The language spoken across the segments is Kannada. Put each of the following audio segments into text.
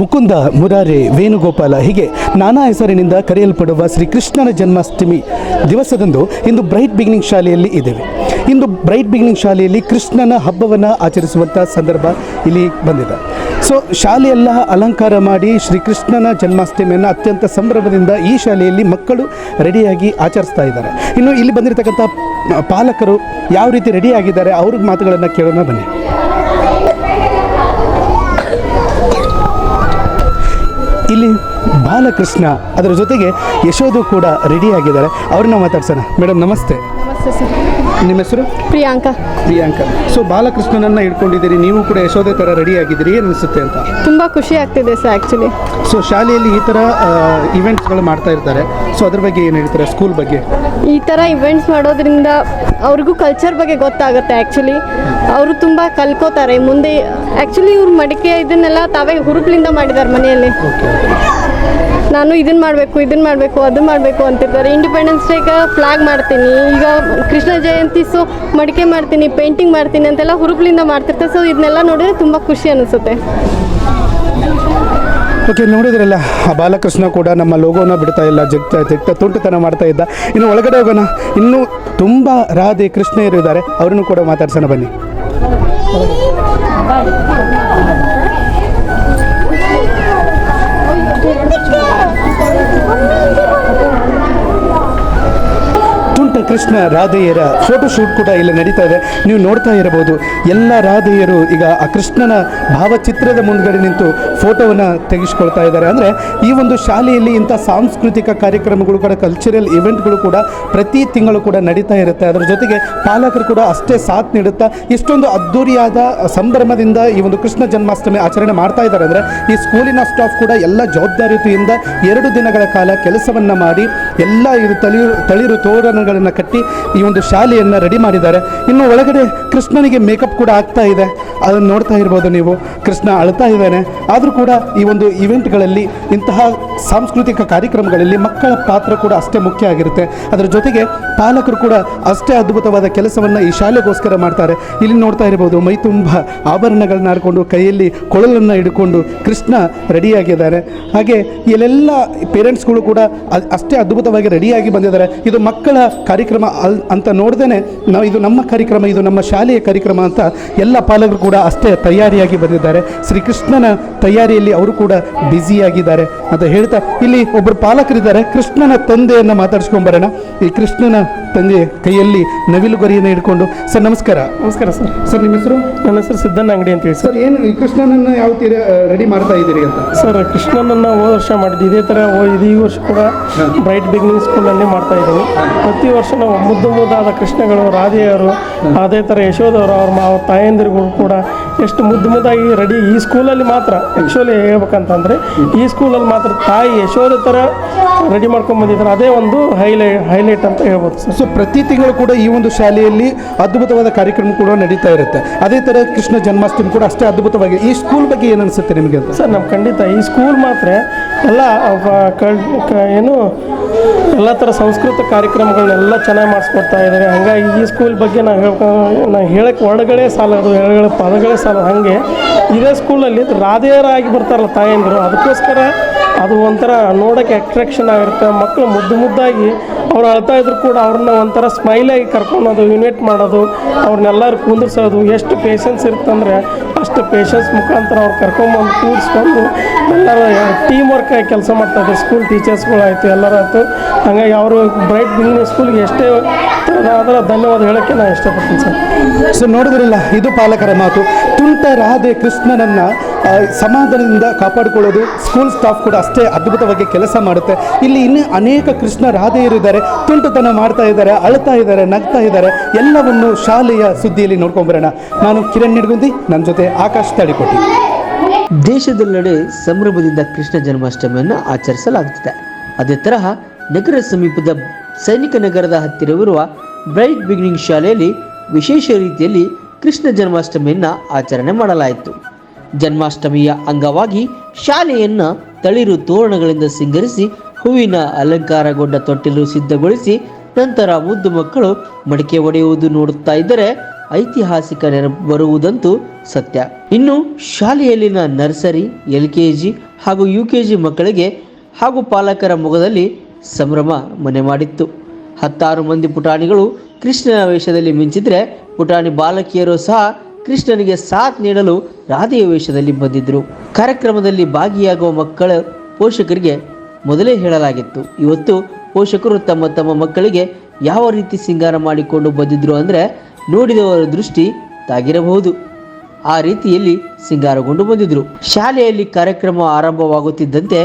ಮುಕುಂದ, ಮುರಾರೆ, ವೇಣುಗೋಪಾಲ ಹೀಗೆ ನಾನಾ ಹೆಸರಿನಿಂದ ಕರೆಯಲ್ಪಡುವ ಶ್ರೀಕೃಷ್ಣನ ಜನ್ಮಾಷ್ಟಮಿ ದಿವಸದಂದು ಇಂದು ಬ್ರೈಟ್ ಬಿಗಿನಿಂಗ್ ಶಾಲೆಯಲ್ಲಿ ಇದ್ದೇವೆ. ಇಂದು ಬ್ರೈಟ್ ಬಿಗಿನಿಂಗ್ ಶಾಲೆಯಲ್ಲಿ ಕೃಷ್ಣನ ಹಬ್ಬವನ್ನು ಆಚರಿಸುವಂಥ ಸಂದರ್ಭ ಇಲ್ಲಿ ಬಂದಿದೆ. ಸೊ ಶಾಲೆಯೆಲ್ಲ ಅಲಂಕಾರ ಮಾಡಿ ಶ್ರೀಕೃಷ್ಣನ ಜನ್ಮಾಷ್ಟಮಿಯನ್ನು ಅತ್ಯಂತ ಸಂಭ್ರಮದಿಂದ ಈ ಶಾಲೆಯಲ್ಲಿ ಮಕ್ಕಳು ರೆಡಿಯಾಗಿ ಆಚರಿಸ್ತಾ ಇದ್ದಾರೆ. ಇನ್ನು ಇಲ್ಲಿ ಬಂದಿರತಕ್ಕಂಥ ಪಾಲಕರು ಯಾವ ರೀತಿ ರೆಡಿಯಾಗಿದ್ದಾರೆ ಅವ್ರಿಗೆ ಅವ್ರ ಮಾತುಗಳನ್ನು ಕೇಳೋಣ ಬನ್ನಿ. ಇಲ್ಲಿ ಬಾಲಕೃಷ್ಣ ಅದರ ಜೊತೆಗೆ ಯಶೋದು ಕೂಡ ರೆಡಿ ಆಗಿದ್ದಾರೆ. ಅವ್ರನ್ನ ಮಾತಾಡ್ಸೋಣ. ಮೇಡಮ್ ನಮಸ್ತೆ. ನಿಮ್ಮ ಹೆಸರು? ಪ್ರಿಯಾಂಕಾ. ಪ್ರಿಯಾಂಕಾ. ಸೊ ಬಾಲಕೃಷ್ಣನನ್ನ ಇಟ್ಕೊಂಡಿದ್ದೀರಿ ನೀವು ಕೂಡ ಯಶೋದೆ ಥರ ರೆಡಿ ಆಗಿದ್ದೀರಿ. ಏನು ಅನಿಸುತ್ತೆ ಅಂತ? ತುಂಬಾ ಖುಷಿ ಆಗ್ತಿದೆ ಸರ್ ಆ್ಯಕ್ಚುಲಿ ಸೊ ಶಾಲೆಯಲ್ಲಿ ಈ ಥರ ಇವೆಂಟ್ಸ್ಗಳು ಮಾಡ್ತಾ ಇರ್ತಾರೆ. ಸೊ ಅದ್ರ ಬಗ್ಗೆ ಏನು ಹೇಳ್ತಾರೆ? ಸ್ಕೂಲ್ ಬಗ್ಗೆ? ಈ ಥರ ಇವೆಂಟ್ಸ್ ಮಾಡೋದ್ರಿಂದ ಅವ್ರಿಗೂ ಕಲ್ಚರ್ ಬಗ್ಗೆ ಗೊತ್ತಾಗುತ್ತೆ ಆ್ಯಕ್ಚುಲಿ ಅವರು ತುಂಬ ಕಲ್ಕೋತಾರೆ. ಮುಂದೆ ಆ್ಯಕ್ಚುಲಿ ಇವ್ರು ಮಡಿಕೆ ಇದನ್ನೆಲ್ಲ ತಾವೇ ಹುರುಪ್ಲಿಂದ ಮಾಡಿದ್ದಾರೆ ಮನೆಯಲ್ಲಿ. ನಾನು ಇದನ್ನು ಮಾಡಬೇಕು ಇದನ್ನು ಮಾಡಬೇಕು, ಅದು ಮಾಡಬೇಕು ಅಂತಿರ್ತಾರೆ. ಇಂಡಿಪೆಂಡೆನ್ಸ್ ಡೇಗೆ ಫ್ಲಾಗ್ ಮಾಡ್ತೀನಿ. ಈಗ ಕೃಷ್ಣ ಜಯಂತಿ ಸೊ ಮಡಿಕೆ ಮಾಡ್ತೀನಿ ಪೇಂಟಿಂಗ್ ಮಾಡ್ತೀನಿ ಅಂತೆಲ್ಲ ಹುರುಪ್ಲಿಂದ ಮಾಡ್ತಿರ್ತಾರೆ. ಸೊ ಇದನ್ನೆಲ್ಲ ನೋಡಿದ್ರೆ ತುಂಬ ಖುಷಿ ಅನಿಸುತ್ತೆ. ಓಕೆ ನೋಡಿದ್ರಲ್ಲ, ಆ ಬಾಲಕೃಷ್ಣ ಕೂಡ ನಮ್ಮ ಲೋಗೋನ ಬಿಡ್ತಾ ಇಲ್ಲ, ಜಗ್ತ ಜಗ್ತ ತುಂಟತನ ಮಾಡ್ತಾ ಇದ್ದ. ಇನ್ನು ಒಳಗಡೆ ಹೋಗೋಣ. ಇನ್ನೂ ತುಂಬ ರಾಧೆ ಕೃಷ್ಣರು ಇದ್ದಾರೆ. ಅವ್ರನ್ನು ಕೂಡ ಮಾತಾಡ್ಸೋಣ ಬನ್ನಿ. ಕೃಷ್ಣ ರಾಧೆಯರ ಫೋಟೋ ಶೂಟ್ ಕೂಡ ಇಲ್ಲಿ ನಡೀತಾ ಇದೆ. ನೀವು ನೋಡ್ತಾ ಇರಬಹುದು. ಎಲ್ಲ ರಾಧೆಯರು ಈಗ ಆ ಕೃಷ್ಣನ ಭಾವಚಿತ್ರದ ಮುಂದ್ಗಡೆ ನಿಂತು ಫೋಟೋವನ್ನು ತೆಗೆಸ್ಕೊಳ್ತಾ ಇದ್ದಾರೆ. ಅಂದರೆ ಈ ಒಂದು ಶಾಲೆಯಲ್ಲಿ ಇಂಥ ಸಾಂಸ್ಕೃತಿಕ ಕಾರ್ಯಕ್ರಮಗಳು ಕೂಡ ಕಲ್ಚರಲ್ ಇವೆಂಟ್ಗಳು ಕೂಡ ಪ್ರತಿ ತಿಂಗಳು ಕೂಡ ನಡೀತಾ ಇರುತ್ತೆ. ಅದರ ಜೊತೆಗೆ ಪಾಲಕರು ಕೂಡ ಅಷ್ಟೇ ಸಾಥ್ ನೀಡುತ್ತಾ ಇಷ್ಟೊಂದು ಅದ್ದೂರಿಯಾದ ಸಂಭ್ರಮದಿಂದ ಈ ಒಂದು ಕೃಷ್ಣ ಜನ್ಮಾಷ್ಟಮಿ ಆಚರಣೆ ಮಾಡ್ತಾ ಇದ್ದಾರೆ. ಅಂದರೆ ಈ ಸ್ಕೂಲಿನ ಸ್ಟಾಫ್ ಕೂಡ ಎಲ್ಲ ಜವಾಬ್ದಾರಿಯುತಿಯಿಂದ ಎರಡು ದಿನಗಳ ಕಾಲ ಕೆಲಸವನ್ನು ಮಾಡಿ ಎಲ್ಲ ಇದು ತಳಿರು ತಳಿರು ತೋರಣಗಳನ್ನು ಕಟ್ಟಿ ಈ ಒಂದು ಶಾಲೆಯನ್ನು ರೆಡಿ ಮಾಡಿದ್ದಾರೆ. ಇನ್ನು ಒಳಗಡೆ ಕೃಷ್ಣನಿಗೆ ಮೇಕಪ್ ಕೂಡ ಆಗ್ತಾ ಇದೆ. ಅದನ್ನು ನೋಡ್ತಾ ಇರ್ಬೋದು ನೀವು. ಕೃಷ್ಣ ಅಳ್ತಾ ಇದ್ದಾನೆ. ಆದರೂ ಕೂಡ ಈ ಒಂದು ಇವೆಂಟ್ಗಳಲ್ಲಿ ಇಂತಹ ಸಾಂಸ್ಕೃತಿಕ ಕಾರ್ಯಕ್ರಮಗಳಲ್ಲಿ ಮಕ್ಕಳ ಪಾತ್ರ ಕೂಡ ಅಷ್ಟೇ ಮುಖ್ಯ ಆಗಿರುತ್ತೆ. ಅದರ ಜೊತೆಗೆ ಪಾಲಕರು ಕೂಡ ಅಷ್ಟೇ ಅದ್ಭುತವಾದ ಕೆಲಸವನ್ನು ಈ ಶಾಲೆಗೋಸ್ಕರ ಮಾಡ್ತಾರೆ. ಇಲ್ಲಿ ನೋಡ್ತಾ ಇರ್ಬೋದು, ಮೈ ತುಂಬ ಆಭರಣಗಳನ್ನ ಹಾಡ್ಕೊಂಡು ಕೈಯಲ್ಲಿ ಕೊಳಲನ್ನು ಹಿಡ್ಕೊಂಡು ಕೃಷ್ಣ ರೆಡಿಯಾಗಿದ್ದಾರೆ ಹಾಗೆ ಇಲ್ಲೆಲ್ಲ ಪೇರೆಂಟ್ಸ್ಗಳು ಕೂಡ ಅಷ್ಟೇ ಅದ್ಭುತವಾಗಿ ರೆಡಿಯಾಗಿ ಬಂದಿದ್ದಾರೆ. ಇದು ಮಕ್ಕಳ ಕಾರ್ಯಕ್ರಮ ಅಲ್ ಅಂತ ನೋಡ್ದೇ ನಾವು ಇದು ನಮ್ಮ ಕಾರ್ಯಕ್ರಮ ಇದು ನಮ್ಮ ಶಾಲೆಯ ಕಾರ್ಯಕ್ರಮ ಅಂತ ಎಲ್ಲ ಪಾಲಕರು ಕೂಡ ಅಷ್ಟೇ ತಯಾರಿಯಾಗಿ ಬಂದಿದ್ದಾರೆ. ಶ್ರೀಕೃಷ್ಣನ ತಯಾರಿಯಲ್ಲಿ ಅವರು ಕೂಡ ಬ್ಯುಸಿಯಾಗಿದ್ದಾರೆ ಅಂತ ಹೇಳ್ತಾ ಇಲ್ಲಿ ಒಬ್ಬರು ಪಾಲಕರಿದ್ದಾರೆ. ಕೃಷ್ಣನ ತಂದೆಯನ್ನು ಮಾತಾಡಿಸ್ಕೊಂಬರೋಣ ಈ ಕೃಷ್ಣನ ತಂದೆ ಕೈಯಲ್ಲಿ ನವಿಲು ಗೊರಿಯನ್ನು ಹಿಡ್ಕೊಂಡು ಸರ್ ನಮಸ್ಕಾರ. ನಮಸ್ಕಾರ ಸರ್. ಸರ್ ನಿಮ್ಮ ಹೆಸರು? ನನ್ನ ಹೆಸರು ಸಿದ್ದಣ್ಣ ಅಂಗಡಿ ಅಂತೇಳಿ ಸರ್. ಸರ್ ಏನು ಈ ಕೃಷ್ಣನನ್ನು ಯಾವ ತೀರ ರೆಡಿ ಮಾಡ್ತಾ ಇದ್ದೀರಿ ಅಂತ? ಸರ್ ಕೃಷ್ಣನನ್ನು ಹೋದ ವರ್ಷ ಮಾಡಿದ್ದು ಇದೇ ಥರ ಇದೀ ಇದು ಈ ವರ್ಷ ಕೂಡ ಬ್ರೈಟ್ ಬಿಗ್ನಿಂಗ್ ಸ್ಕೂಲಲ್ಲಿ ಮಾಡ್ತಾ ಇದ್ದೀವಿ. ಪ್ರತಿ ವರ್ಷ ನಾವು ಮುದ್ದು ಮುದ್ದಾದ ಕೃಷ್ಣಗಳು ರಾಧೆಯವರು ಅದೇ ಥರ ಯಶೋದವರು ಅವ್ರ ಮಾ ಅವ್ರ ತಾಯಂದಿರುಗಳು ಕೂಡ ಎಷ್ಟು ಮುದ್ದು ಮುದ್ದಾಗಿ ರೆಡಿ ಈ ಸ್ಕೂಲಲ್ಲಿ ಮಾತ್ರ. ಆ್ಯಕ್ಚುಲಿ ಹೇಳ್ಬೇಕಂತಂದರೆ ಈ ಸ್ಕೂಲಲ್ಲಿ ಮಾತ್ರ ತಾಯಿ ಯಶೋಧ ಥರ ರೆಡಿ ಮಾಡ್ಕೊಂಡು ಬಂದಿದ್ದಾರೆ. ಅದೇ ಒಂದು ಹೈಲೈ ಹೈಲೈಟ್ ಅಂತ ಹೇಳ್ಬೋದು ಸರ್. ಸೊ ಪ್ರತಿ ತಿಂಗಳು ಕೂಡ ಈ ಒಂದು ಶಾಲೆಯಲ್ಲಿ ಅದ್ಭುತವಾದ ಕಾರ್ಯಕ್ರಮ ಕೂಡ ನಡೀತಾ ಇರುತ್ತೆ. ಅದೇ ಥರ ಕೃಷ್ಣ ಜನ್ಮಾಷ್ಟಮಿ ಕೂಡ ಅಷ್ಟೇ ಅದ್ಭುತವಾಗಿ ಈ ಸ್ಕೂಲ್ ಬಗ್ಗೆ ಏನು ಅನಿಸುತ್ತೆ ನಿಮಗೆ ಅಂತ? ಸರ್ ನಮ್ಮ ಖಂಡಿತ ಈ ಸ್ಕೂಲ್ ಮಾತ್ರ ಎಲ್ಲ ಕ- ಏನು ಎಲ್ಲ ಥರ ಸಂಸ್ಕೃತ ಕಾರ್ಯಕ್ರಮಗಳನ್ನೆಲ್ಲ ಚೆನ್ನಾಗಿ ಮಾಡಿಸ್ಕೊಡ್ತಾ ಇದ್ದಾರೆ. ಹಂಗಾಗಿ ಈ ಸ್ಕೂಲ್ ಬಗ್ಗೆ ನಾನು ಹೇಳ್ಕೊ ನಾನು ಹೇಳಕ್ಕೆ ಒಳಗಡೆ ಸಾಲದು ಪದಗಳೇ ಸಾಲ ಹಾಗೆ. ಇದೇ ಸ್ಕೂಲಲ್ಲಿ ರಾಧೆಯರಾಗಿ ಬರ್ತಾರಲ್ಲ ತಾಯಂದಿರು, ಅದಕ್ಕೋಸ್ಕರ ಅದು ಒಂಥರ ನೋಡೋಕ್ಕೆ ಅಟ್ರಾಕ್ಷನ್ ಆಗಿರುತ್ತೆ. ಮಕ್ಕಳು ಮುದ್ದು ಮುದ್ದಾಗಿ ಅವ್ರು ಅಳ್ತಾ ಇದ್ರು ಕೂಡ ಅವ್ರನ್ನ ಒಂಥರ ಸ್ಮೈಲಾಗಿ ಕರ್ಕೊಳೋದು ಇನ್ವೈಟ್ ಮಾಡೋದು, ಅವ್ರನ್ನೆಲ್ಲರೂ ಕುಂದಿರ್ಸೋದು, ಎಷ್ಟು ಪೇಷನ್ಸ್ ಇರುತ್ತಂದ್ರೆ ಅಷ್ಟು ಪೇಷನ್ಸ್ ಮುಖಾಂತರ ಅವ್ರು ಕರ್ಕೊಂಬಂದು ಕೂರಿಸ್ಕೊಂಡು ಎಲ್ಲರೂ ಟೀಮ್ ವರ್ಕ್ ಕೆಲಸ ಮಾಡ್ತಾರೆ ಸ್ಕೂಲ್ ಟೀಚರ್ಸ್ಗಳಾಯಿತು ಎಲ್ಲರಾಯ್ತು. ಹಾಗಾಗಿ ಅವರು ಬ್ರೈಟ್ ಬಿಗಿನಿಂಗ್ ಸ್ಕೂಲ್ಗೆ ಎಷ್ಟೇ ತರ ಧನ್ಯವಾದ ಹೇಳೋಕ್ಕೆ ನಾನು ಇಷ್ಟಪಡ್ತೀನಿ ಸರ್. ಸೊ ನೋಡಿದ್ರಲ್ಲ ಇದು ಪಾಲಕರ ಮಾತು. ತುಂಟ ರಾಧೆ ಕೃಷ್ಣನನ್ನು ಸಮಾಧಾನದಿಂದ ಕಾಪಾಡಿಕೊಳ್ಳೋದು ಸ್ಕೂಲ್ ಸ್ಟಾಫ್ ಕೂಡ ಅಷ್ಟೇ ಅದ್ಭುತವಾಗಿ ಕೆಲಸ ಮಾಡುತ್ತೆ. ಇಲ್ಲಿ ಇನ್ನೂ ಅನೇಕ ಕೃಷ್ಣ ರಾಧೆಯರು ಇದ್ದಾರೆ. ತುಂಟತನ ಮಾಡ್ತಾ ಇದ್ದಾರೆ ಅಳ್ತಾ ಇದ್ದಾರೆ ನಗ್ತಾ ಇದ್ದಾರೆ. ಎಲ್ಲವನ್ನು ಶಾಲೆಯ ಸುದ್ದಿಯಲ್ಲಿ ನೋಡ್ಕೊಂಬರೋಣ ನಾನು ಕಿರಣ್ ನಿಡ್ಗುಂದಿ ನನ್ನ ಜೊತೆ ಆಕಾಶ್ ತಾಳಿಕೊಟ್ಟಿ ದೇಶದೆಲ್ಲೆಡೆ ಸಂಭ್ರಮದಿಂದ ಕೃಷ್ಣ ಜನ್ಮಾಷ್ಟಮಿಯನ್ನು ಆಚರಿಸಲಾಗುತ್ತಿದೆ. ಅದೇ ತರಹ ನಗರ ಸಮೀಪದ ಸೈನಿಕ ನಗರದ ಹತ್ತಿರವಿರುವ ಬ್ರೈಟ್ ಬಿಗಿನಿಂಗ್ ಶಾಲೆಯಲ್ಲಿ ವಿಶೇಷ ರೀತಿಯಲ್ಲಿ ಕೃಷ್ಣ ಜನ್ಮಾಷ್ಟಮಿಯನ್ನು ಆಚರಣೆ ಮಾಡಲಾಯಿತು. ಜನ್ಮಾಷ್ಟಮಿಯ ಅಂಗವಾಗಿ ಶಾಲೆಯನ್ನು ತಳಿರು ತೋರಣಗಳಿಂದ ಸಿಂಗರಿಸಿ, ಹೂವಿನ ಅಲಂಕಾರಗೊಂಡ ತೊಟ್ಟಿಲು ಸಿದ್ಧಗೊಳಿಸಿ, ನಂತರ ಮುದ್ದು ಮಕ್ಕಳು ಮಡಿಕೆ ಒಡೆಯುವುದು ನೋಡುತ್ತಾ ಇದ್ದರೆ ಐತಿಹಾಸಿಕ ನೆನಪು ಬರುವುದಂತೂ ಸತ್ಯ. ಇನ್ನು ಶಾಲೆಯಲ್ಲಿನ ನರ್ಸರಿ ಎಲ್ ಕೆ ಜಿ ಹಾಗೂ ಯು ಕೆ ಜಿ ಮಕ್ಕಳಿಗೆ ಹಾಗೂ ಪಾಲಕರ ಮೊಗದಲ್ಲಿ ಸಂಭ್ರಮ ಮನೆ ಮಾಡಿತ್ತು. ಹತ್ತಾರು ಮಂದಿ ಪುಟಾಣಿಗಳು ಕೃಷ್ಣನ ವೇಷದಲ್ಲಿ ಮಿಂಚಿದ್ರೆ ಪುಟಾಣಿ ಬಾಲಕಿಯರು ಸಹ ಕೃಷ್ಣನಿಗೆ ಸಾಥ್ ನೀಡಲು ರಾಧೆಯ ವೇಷದಲ್ಲಿ ಬಂದಿದ್ದರು ಕಾರ್ಯಕ್ರಮದಲ್ಲಿ ಭಾಗಿಯಾಗುವ ಮಕ್ಕಳ ಪೋಷಕರಿಗೆ ಮೊದಲೇ ಹೇಳಲಾಗಿತ್ತು. ಇವತ್ತು ಪೋಷಕರು ತಮ್ಮ ತಮ್ಮ ಮಕ್ಕಳಿಗೆ ಯಾವ ರೀತಿ ಸಿಂಗಾರ ಮಾಡಿಕೊಂಡು ಬಂದಿದ್ರು ಅಂದರೆ ನೋಡಿದವರ ದೃಷ್ಟಿ ತಾಗಿರಬಹುದು. ಆ ರೀತಿಯಲ್ಲಿ ಸಿಂಗಾರಗೊಂಡು ಬಂದಿದ್ದರು ಶಾಲೆಯಲ್ಲಿ ಕಾರ್ಯಕ್ರಮ ಆರಂಭವಾಗುತ್ತಿದ್ದಂತೆ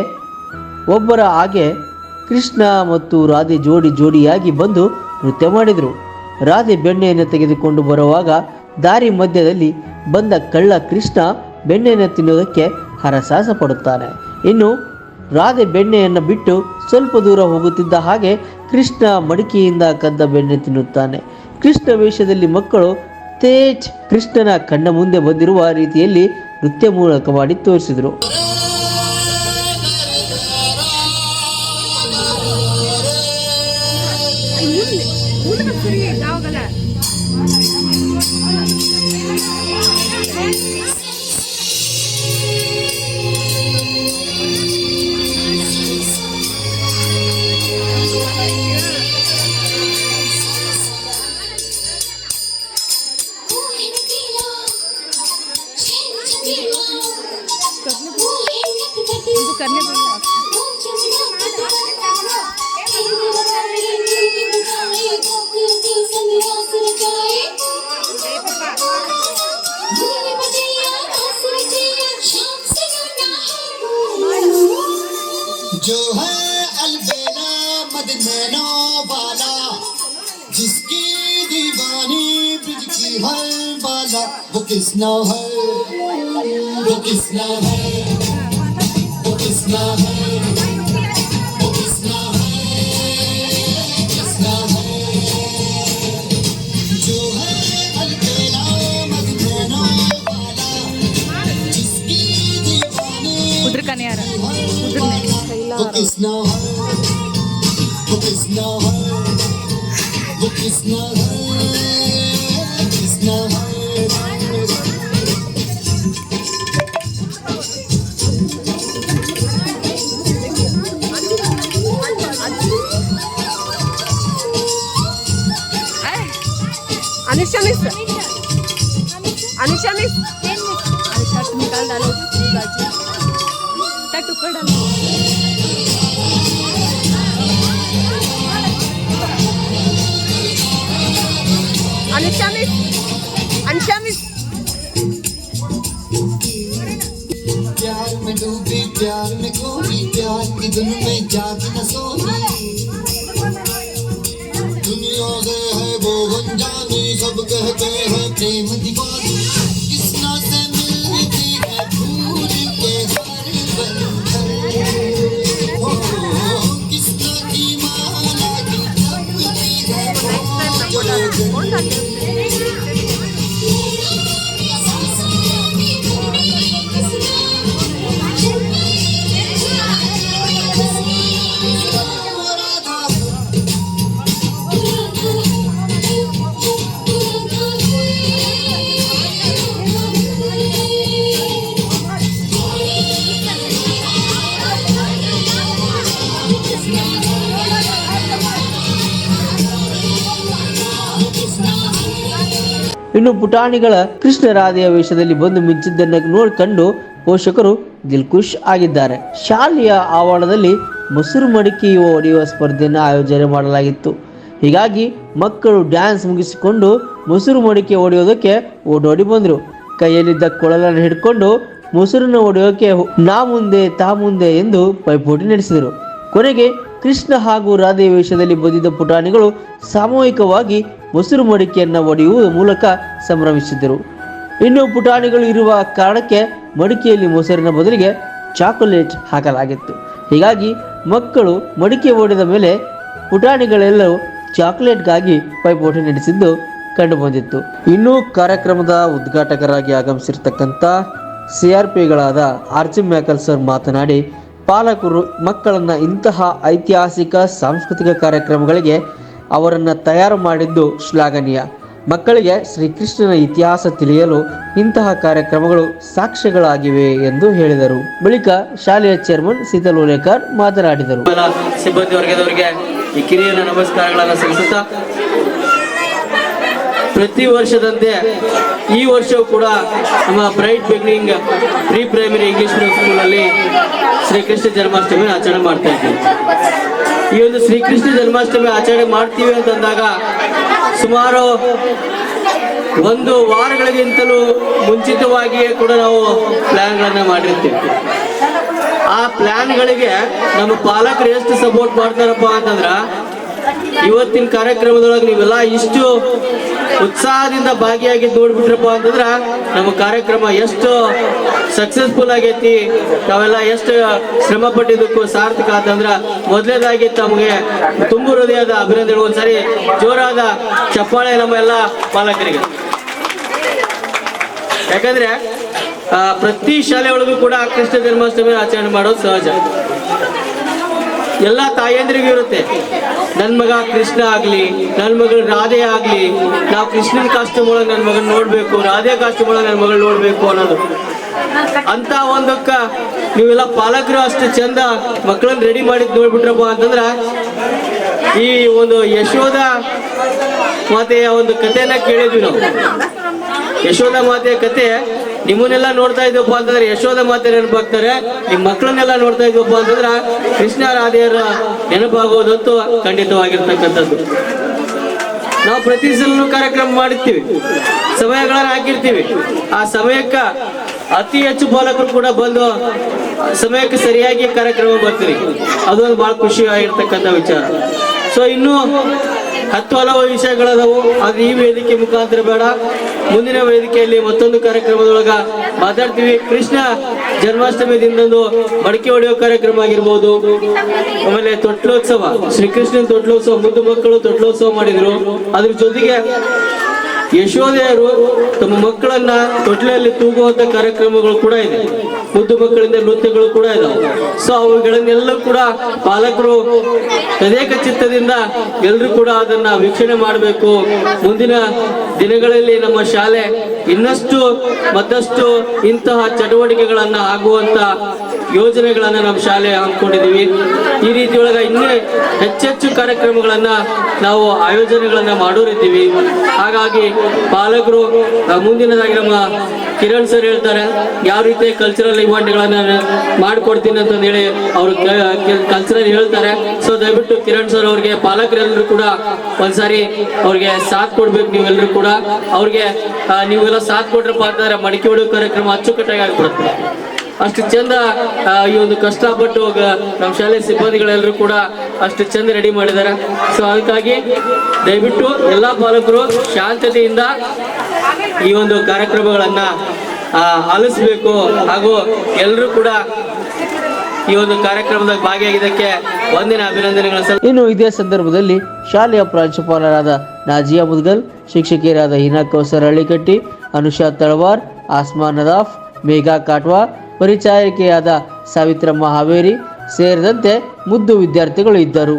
ಒಬ್ಬರ ಹಾಗೆ ಕೃಷ್ಣ ಮತ್ತು ರಾಧೆ ಜೋಡಿ ಜೋಡಿಯಾಗಿ ಬಂದು ನೃತ್ಯ ಮಾಡಿದರು. ರಾಧೆ ಬೆಣ್ಣೆಯನ್ನು ತೆಗೆದುಕೊಂಡು ಬರುವಾಗ ದಾರಿ ಮಧ್ಯದಲ್ಲಿ ಬಂದ ಕಳ್ಳ ಕೃಷ್ಣ ಬೆಣ್ಣೆಯನ್ನು ತಿನ್ನೋದಕ್ಕೆ ಹರಸಾಹಸ ಪಡುತ್ತಾನೆ. ಇನ್ನು ರಾಧೆ ಬೆಣ್ಣೆಯನ್ನು ಬಿಟ್ಟು ಸ್ವಲ್ಪ ದೂರ ಹೋಗುತ್ತಿದ್ದ ಹಾಗೆ ಕೃಷ್ಣ ಮಡಿಕೆಯಿಂದ ಕದ್ದ ಬೆಣ್ಣೆ ತಿನ್ನುತ್ತಾನೆ. ಕೃಷ್ಣ ವೇಷದಲ್ಲಿ ಮಕ್ಕಳು ತೇಜ್ ಕೃಷ್ಣನ ಕಣ್ಣ ಮುಂದೆ ಬಂದಿರುವ ರೀತಿಯಲ್ಲಿ ನೃತ್ಯ ಮೂಲಕ ಮಾಡಿ ತೋರಿಸಿದರು. किसना है? वो किसना है? वो किसना है? वो किसना है? किसना है? जो है अलकेला मजनू वाला जिसकी दीवानी उधर का नहीं आ रहा उधर नहीं वो किसना अनुषा मिस अनुषा तुम निकाल डालो. बाजू तक ऊपर डालो अनुषा मिस अनुषा मिस प्यार में डूबी प्यार में खोई प्यार की धुन में जाग न सोई। दुनिया से है वो अनजानी सब कहते हैं प्रेम दीवानी। 모른다니까. ಇನ್ನು ಪುಟಾಣಿಗಳ ಕೃಷ್ಣ ರಾಧೆಯ ವೇಷದಲ್ಲಿ ಬಂದು ಮಿಂಚಿದ್ದನ್ನು ನೋಡ್ಕೊಂಡು ಪೋಷಕರು ದಿಲ್ಖುಷ್ ಆಗಿದ್ದಾರೆ. ಶಾಲೆಯ ಆವರಣದಲ್ಲಿ ಮೊಸರು ಮಡಿಕೆ ಹೊಡೆಯುವ ಸ್ಪರ್ಧೆಯನ್ನು ಆಯೋಜನೆ ಮಾಡಲಾಗಿತ್ತು. ಹೀಗಾಗಿ ಮಕ್ಕಳು ಡ್ಯಾನ್ಸ್ ಮುಗಿಸಿಕೊಂಡು ಮೊಸರು ಮಡಿಕೆ ಹೊಡೆಯೋದಕ್ಕೆ ಓಡೋಡಿ ಬಂದರು. ಕೈಯಲ್ಲಿದ್ದ ಕೊಳಲನ್ನು ಹಿಡ್ಕೊಂಡು ಮೊಸರನ್ನು ಹೊಡೆಯೋಕೆ ನಾ ಮುಂದೆ, ತಾ ಮುಂದೆ ಎಂದು ಪೈಪೋಟಿ ನಡೆಸಿದರು. ಕೊನೆಗೆ ಕೃಷ್ಣ ಹಾಗೂ ರಾಧೆ ವೇಷದಲ್ಲಿ ಬಂದಿದ್ದ ಪುಟಾಣಿಗಳು ಸಾಮೂಹಿಕವಾಗಿ ಮೊಸರು ಮಡಿಕೆಯನ್ನು ಒಡೆಯುವ ಮೂಲಕ ಸಂಭ್ರಮಿಸಿದರು. ಇನ್ನು ಪುಟಾಣಿಗಳು ಇರುವ ಕಾರಣಕ್ಕೆ ಮಡಿಕೆಯಲ್ಲಿ ಮೊಸರಿನ ಬದಲಿಗೆ ಚಾಕೊಲೇಟ್ ಹಾಕಲಾಗಿತ್ತು. ಹೀಗಾಗಿ ಮಕ್ಕಳು ಮಡಿಕೆ ಓಡಿದ ಮೇಲೆ ಪುಟಾಣಿಗಳೆಲ್ಲರೂ ಚಾಕೊಲೇಟ್ಗಾಗಿ ಪೈಪೋಟಿ ನಡೆಸಿದ್ದು ಕಂಡುಬಂದಿತ್ತು. ಇನ್ನು ಕಾರ್ಯಕ್ರಮದ ಉದ್ಘಾಟಕರಾಗಿ ಆಗಮಿಸಿರ್ತಕ್ಕಂಥ ಸಿ ಆರ್ ಪಿಗಳಾದ ಆರ್ಜಿ ಮ್ಯಾಕಲ್ ಸರ್ ಮಾತನಾಡಿ, ಪಾಲಕರು ಮಕ್ಕಳನ್ನು ಇಂತಹ ಐತಿಹಾಸಿಕ, ಸಾಂಸ್ಕೃತಿಕ ಕಾರ್ಯಕ್ರಮಗಳಿಗೆ ಅವರನ್ನು ತಯಾರು ಮಾಡಿದ್ದು ಶ್ಲಾಘನೀಯ. ಮಕ್ಕಳಿಗೆ ಶ್ರೀಕೃಷ್ಣನ ಇತಿಹಾಸ ತಿಳಿಯಲು ಇಂತಹ ಕಾರ್ಯಕ್ರಮಗಳು ಸಾಕ್ಷ್ಯಗಳಾಗಿವೆ ಎಂದು ಹೇಳಿದರು. ಬಳಿಕ ಶಾಲೆಯ ಚೇರ್ಮನ್ ಸೀತಲೋಲೇಕರ್ ಮಾತನಾಡಿದರು. ಸಿಬ್ಬಂದಿ ವರ್ಗದವರಿಗೆ ಈ ಕಿರಿಯರ ನಮಸ್ಕಾರಗಳನ್ನು ಸಲ್ಲಿಸುತ್ತಾ, ಪ್ರತಿ ವರ್ಷದಂತೆ ಈ ವರ್ಷವೂ ಕೂಡ ನಮ್ಮ bright beginning pre primary English medium ಸ್ಕೂಲಲ್ಲಿ ಶ್ರೀಕೃಷ್ಣ ಜನ್ಮಾಷ್ಟಮಿ ಆಚರಣೆ ಮಾಡ್ತಾ ಇದ್ದೀವಿ ಈ ಒಂದು ಶ್ರೀಕೃಷ್ಣ ಜನ್ಮಾಷ್ಟಮಿ ಆಚರಣೆ ಮಾಡ್ತೀವಿ ಅಂತಂದಾಗ ಸುಮಾರು ಒಂದು ವಾರಗಳಿಗಿಂತಲೂ ಮುಂಚಿತವಾಗಿಯೇ ಕೂಡ ನಾವು ಪ್ಲ್ಯಾನ್ಗಳನ್ನು ಮಾಡಿರ್ತೀವಿ. ಆ ಪ್ಲ್ಯಾನ್ಗಳಿಗೆ ನಮ್ಮ ಪಾಲಕರು ಎಷ್ಟು ಸಪೋರ್ಟ್ ಮಾಡ್ತಾರಪ್ಪ ಅಂತಂದ್ರ ಇವತ್ತಿನ ಕಾರ್ಯಕ್ರಮದೊಳಗೆ ನೀವೆಲ್ಲ ಇಷ್ಟು ಉತ್ಸಾಹದಿಂದ ಭಾಗಿಯಾಗಿ ನೋಡ್ಬಿಟ್ರಪ್ಪ ಅಂತಂದ್ರ ನಮ್ಮ ಕಾರ್ಯಕ್ರಮ ಎಷ್ಟು ಸಕ್ಸಸ್ಫುಲ್ ಆಗೈತಿ ನಾವೆಲ್ಲ ಎಷ್ಟು ಶ್ರಮ ಪಟ್ಟಿದ್ದಕ್ಕೂ ಸಾರ್ಥಕ ಅಂತಂದ್ರ ಮೊದಲೇದಾಗಿ ತಮಗೆ ತುಂಬು ಹೃದಯದ ಅಭಿನಂದನೆ ಒಂದ್ಸರಿ ಜೋರಾದ ಚಪ್ಪಾಳೆ ನಮ್ಮ ಎಲ್ಲ ಪಾಲಕರಿಗೆ. ಯಾಕಂದ್ರೆ ಪ್ರತಿ ಶಾಲೆ ಒಳಗೂ ಕೂಡ ಕೃಷ್ಣ ಜನ್ಮಾಷ್ಟಮಿ ಆಚರಣೆ ಮಾಡೋದು ಸಹಜ. ಎಲ್ಲ ತಾಯಂದ್ರಿಗೂ ಇರುತ್ತೆ. ನನ್ನ ಮಗ ಕೃಷ್ಣ ಆಗಲಿ ನನ್ನ ಮಗಳು ರಾಧೆ ಆಗಲಿ, ನಾವು ಕೃಷ್ಣನ ಕಾಸ್ಟ್ಯೂಮ್ ಒಳಗೆ ನನ್ನ ಮಗನ ನೋಡಬೇಕು, ರಾಧೆ ಕಾಸ್ಟ್ಯೂಮ್ ಒಳಗೆ ನನ್ನ ಮಗಳು ನೋಡಬೇಕು ಅನ್ನೋದು. ಅಂತ ಒಂದಕ್ಕ ನೀವೆಲ್ಲ ಪಾಲಕರು ಅಷ್ಟು ಚಂದ ಮಕ್ಕಳನ್ನ ರೆಡಿ ಮಾಡಿದ್ ನೋಡ್ಬಿಟ್ರಪ್ಪ ಅಂತಂದ್ರ, ಈ ಒಂದು ಯಶೋದ ಮಾತೆಯ ಒಂದು ಕಥೆಯನ್ನ ಕೇಳಿದ್ವಿ ನಾವು. ಯಶೋಧ ಮಾತೆಯ ಕತೆ ನಿಮ್ಮನ್ನೆಲ್ಲ ನೋಡ್ತಾ ಇದ್ವಪ್ಪ ಅಂತಂದ್ರೆ ಯಶೋಧ ಮಾತೆ ನೆನಪಾಗ್ತಾರೆ ನಿಮ್ಮ ಮಕ್ಕಳನ್ನೆಲ್ಲ ನೋಡ್ತಾ ಇದ್ವಪ್ಪ ಅಂತಂದ್ರೆ ಕೃಷ್ಣ ರಾಧೆಯರ ನೆನಪಾಗೋದಂತೂ ಖಂಡಿತವಾಗಿರ್ತಕ್ಕಂಥದ್ದು. ನಾವು ಪ್ರತಿ ಕಾರ್ಯಕ್ರಮ ಮಾಡಿರ್ತೀವಿ. ಸಮಯಗಳನ್ನ ಹಾಕಿರ್ತೀವಿ. ಆ ಸಮಯಕ್ಕೆ ಅತಿ ಹೆಚ್ಚು ಪಾಲಕರು ಕೂಡ ಬಂದು ಸಮಯಕ್ಕೆ ಸರಿಯಾಗಿ ಕಾರ್ಯಕ್ರಮ ಬರ್ತೀವಿ ಅದೊಂದು ಬಹಳ ಖುಷಿ ಆಗಿರ್ತಕ್ಕಂಥ ವಿಚಾರ. ಸೊ ಇನ್ನು ಹತ್ತು ಹಲವು ವಿಷಯಗಳದವು. ಅದು ಈ ವೇದಿಕೆ ಮುಖಾಂತರ ಬೇಡ. ಮುಂದಿನ ವೇದಿಕೆಯಲ್ಲಿ ಮತ್ತೊಂದು ಕಾರ್ಯಕ್ರಮದೊಳಗ ಮಾತಾಡ್ತೀವಿ. ಕೃಷ್ಣ ಜನ್ಮಾಷ್ಟಮಿ ದಿನದಂದು ಮಡಿಕೆ ಹೊಡೆಯೋ ಕಾರ್ಯಕ್ರಮ ಆಗಿರ್ಬೋದು. ಆಮೇಲೆ ತೊಟ್ಲೋತ್ಸವ. ಶ್ರೀಕೃಷ್ಣನ್ ತೊಟ್ಲೋತ್ಸವ, ಮುದ್ದು ಮಕ್ಕಳು ತೊಟ್ಲೋತ್ಸವ ಮಾಡಿದ್ರು. ಅದ್ರ ಜೊತೆಗೆ ಯಶೋದೆಯರು ತಮ್ಮ ಮಕ್ಕಳನ್ನ ತೊಟ್ಲೆಯಲ್ಲಿ ತೂಗುವಂತ ಕಾರ್ಯಕ್ರಮಗಳು ಕೂಡ ಇದೆ. ಮುದ್ದು ಮಕ್ಕಳಿಂದ ನೃತ್ಯಗಳು ಕೂಡ ಇದಾವೆ. ಸೊ ಅವುಗಳನ್ನೆಲ್ಲ ಕೂಡ ಪಾಲಕರು ತದೇಕ ಚಿತ್ತದಿಂದ ಎಲ್ಲರೂ ಕೂಡ ಅದನ್ನ ವೀಕ್ಷಣೆ ಮಾಡಬೇಕು. ಮುಂದಿನ ದಿನಗಳಲ್ಲಿ ನಮ್ಮ ಶಾಲೆ ಇನ್ನಷ್ಟು ಮತ್ತಷ್ಟು ಇಂತಹ ಚಟುವಟಿಕೆಗಳನ್ನ ಆಗುವಂತ ಯೋಜನೆಗಳನ್ನ ನಮ್ಮ ಶಾಲೆ ಹಮ್ಮಿಕೊಂಡಿದ್ದೀವಿ. ಈ ರೀತಿಯೊಳಗೆ ಇನ್ನೇ ಹೆಚ್ಚೆಚ್ಚು ಕಾರ್ಯಕ್ರಮಗಳನ್ನು ನಾವು ಆಯೋಜನೆಗಳನ್ನು ಮಾಡೋರಿದ್ದೀವಿ. ಹಾಗಾಗಿ ಪಾಲಕರು ಮುಂದಿನದಾಗಿ ನಮ್ಮ ಕಿರಣ್ ಸರ್ ಹೇಳ್ತಾರೆ, ಯಾವ ರೀತಿ ಕಲ್ಚರಲ್ ಇವೆಂಟ್ಗಳನ್ನು ಮಾಡ್ಕೊಡ್ತೀನಿ ಅಂತ ಹೇಳಿ ಅವರು ಕಲ್ಚರಲ್ ಹೇಳ್ತಾರೆ. ಸೊ ದಯವಿಟ್ಟು ಕಿರಣ್ ಸರ್ ಅವ್ರಿಗೆ, ಪಾಲಕರೆಲ್ಲರೂ ಕೂಡ ಒಂದ್ಸಾರಿ ಅವ್ರಿಗೆ ಸಾಥ್ ಕೊಡ್ಬೇಕು ನೀವೆಲ್ಲರೂ ಕೂಡ. ಅವ್ರಿಗೆ ನೀವೆಲ್ಲ ಸಾಥ್ ಕೊಟ್ರಪ್ಪ ಅಂತಂದ್ರೆ ಮಡಿಕೆ ಹೊಡೆಯೋ ಕಾರ್ಯಕ್ರಮ ಅಚ್ಚುಕಟ್ಟಾಗಿ ಆಗ್ಬಿಡುತ್ತೆ. ಅಷ್ಟು ಚಂದ ಈ ಒಂದು ಕಷ್ಟಪಟ್ಟು ನಮ್ಮ ಶಾಲೆ ಸಿಬ್ಬಂದಿಗಳೆಲ್ಲರೂ ಕೂಡ ಅಷ್ಟು ಚಂದ ರೆಡಿ ಮಾಡಿದ್ದಾರೆ. ಸೊ ಅದಕ್ಕಾಗಿ ದಯವಿಟ್ಟು ಎಲ್ಲ ಪಾಲಕರು ಶಾಂತತೆಯಿಂದ ಈ ಒಂದು ಕಾರ್ಯಕ್ರಮಗಳನ್ನ ಆಲಿಸ್ಬೇಕು. ಹಾಗೂ ಎಲ್ಲರೂ ಕೂಡ ಈ ಒಂದು ಕಾರ್ಯಕ್ರಮದಾಗ ಭಾಗಿಯಾಗಿದ್ದಕ್ಕೆ ಒಂದಿನ ಅಭಿನಂದನೆಗಳು ಇನ್ನು ಇದೇ ಸಂದರ್ಭದಲ್ಲಿ ಶಾಲೆಯ ಪ್ರಾಂಶುಪಾಲರಾದ ನಾಜಿಯಾ ಮುದ್ಗಲ್, ಶಿಕ್ಷಕಿಯರಾದ ಹಿನಾ ಕೌಸರ್ ಹಳ್ಳಿಕಟ್ಟಿ ಅನುಷಾ ತಳವಾರ್ ಆಸ್ಮಾನ್ ನದಾಫ್, ಮೇಘಾ ಕಾಟ್ವಾ ಪರಿಚಾರಿಕೆಯಾದ ಸಾವಿತ್ರಮ್ಮ ಹಾವೇರಿ ಸೇರಿದಂತೆ ಮುದ್ದು ವಿದ್ಯಾರ್ಥಿಗಳು ಇದ್ದರು.